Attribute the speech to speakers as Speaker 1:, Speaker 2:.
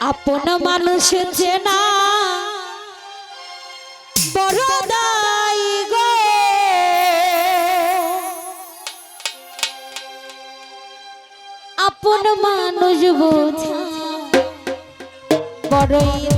Speaker 1: আপন মানুষ চেনা। বড় দাই গো। আপন মানুষ বোঝা। বড়ই